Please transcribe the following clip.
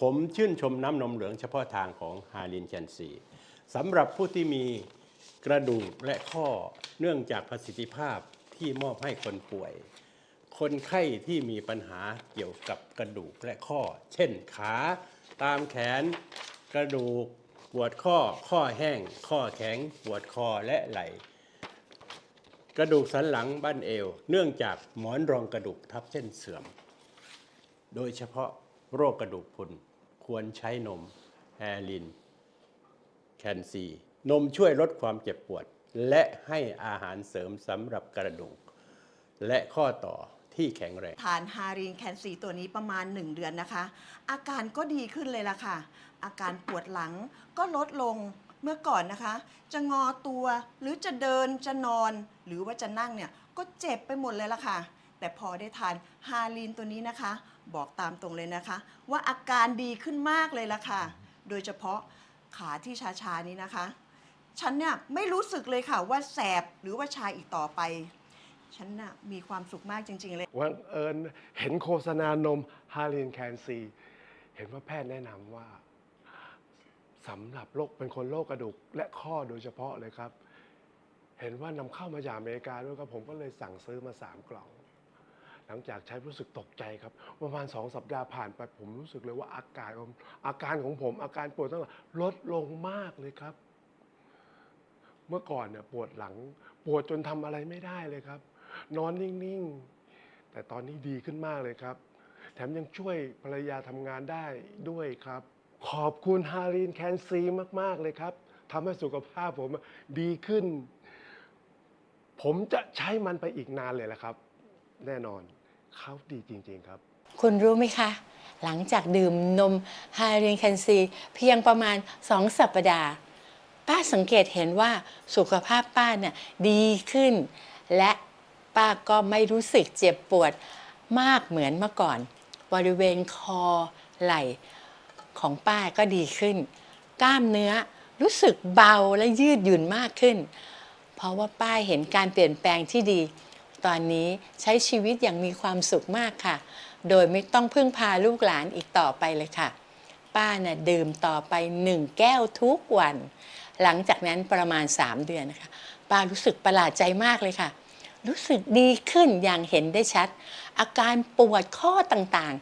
ผมชื่นชมน้ำนมเหลืองเฉพาะทางของฮารินแคนซีสำหรับผู้ที่มีกระดูกและข้อเนื่องจากประสิทธิภาพที่มอบให้คนป่วย คนไข้ที่มีปัญหาเกี่ยวกับกระดูกและข้อ เช่นขา ตามแขน กระดูกปวดข้อ ข้อแห้ง ข้อแข็ง ปวดคอและไหล่กระดูกสันหลังบั้นเอว เนื่องจากหมอนรองกระดูกทับเส้นเสื่อม โดยเฉพาะ โรคกระดูกพรุนควรใช้นมแอลินแคนซีนมช่วยลดความเจ็บปวด และให้อาหารเสริมสำหรับกระดูก และข้อต่อที่แข็งแรง ทานฮารีนแคนซีตัวนี้ประมาณ 1 เดือนนะคะ อาการก็ดีขึ้นเลยล่ะค่ะ อาการปวดหลังก็ลดลงเมื่อก่อนนะคะ จะงอตัวหรือจะเดินจะนอน หรือว่าจะนั่งเนี่ยก็เจ็บไปหมดเลยล่ะค่ะ แต่พอได้ทานฮารีนตัวนี้นะคะ บอกตามตรงเลยนะคะ ว่าอาการดีขึ้นมากเลยละค่ะ โดยเฉพาะขาที่ชาๆนี้นะคะ ฉันเนี่ยไม่รู้สึกเลยค่ะว่าแสบหรือว่าชาอีกต่อไป ฉันน่ะมีความสุขมากจริง ๆ เลย วันเอิญเห็นโฆษณานมฮารินแคนซี เห็นว่าแพทย์แนะนำว่าสำหรับโรคเป็นคนโรคกระดูกและข้อโดยเฉพาะเลยครับ เห็นว่านำเข้ามาจากอเมริกาด้วยครับผมก็เลยสั่งซื้อมาสามกล่อง หลังจากใช้รู้สึกตกใจครับ ประมาณสองสัปดาห์ผ่านไปผมรู้สึกเลยว่าอาการของอาการของผม อาการปวดตั้งหลังลดลงมากเลยครับ เมื่อก่อนเนี่ยปวดหลัง ปวดจนทำอะไรไม่ได้เลยครับ นอนนิ่งๆ แต่ตอนนี้ดีขึ้นมากเลยครับ แถมยังช่วยภรรยาทำงานได้ด้วยครับ ขอบคุณฮารินแคนซีมาก ๆ เลยครับทำให้สุขภาพผมดีขึ้น ผมจะใช้มันไปอีกนานเลยแหละครับ แน่นอนเขาดีจริง ๆ ครับ คุณรู้ไหมคะ หลังจากดื่มนมไฮรินแคนซี เพียงประมาณ2สัปดาห์ ป้าสังเกตเห็นว่าสุขภาพป้าเนี่ยดีขึ้น และป้าก็ไม่รู้สึกเจ็บปวดมากเหมือนเมื่อก่อน บริเวณคอไหล่ของป้าก็ดีขึ้น กล้ามเนื้อรู้สึกเบาและยืดหยุ่นมากขึ้น เพราะว่าป้าเห็นการเปลี่ยนแปลงที่ดี ตอนนี้ใช้ชีวิตอย่างมีความสุขมากค่ะ โดยไม่ต้องพึ่งพาลูกหลานอีกต่อไปเลยค่ะ ป้าน่ะดื่มต่อไปหนึ่งแก้วทุกวัน หลังจากนั้นประมาณ 3 เดือนนะคะ ป้ารู้สึกประหลาดใจมากเลยค่ะ รู้สึกดีขึ้นอย่างเห็นได้ชัด อาการปวดข้อต่าง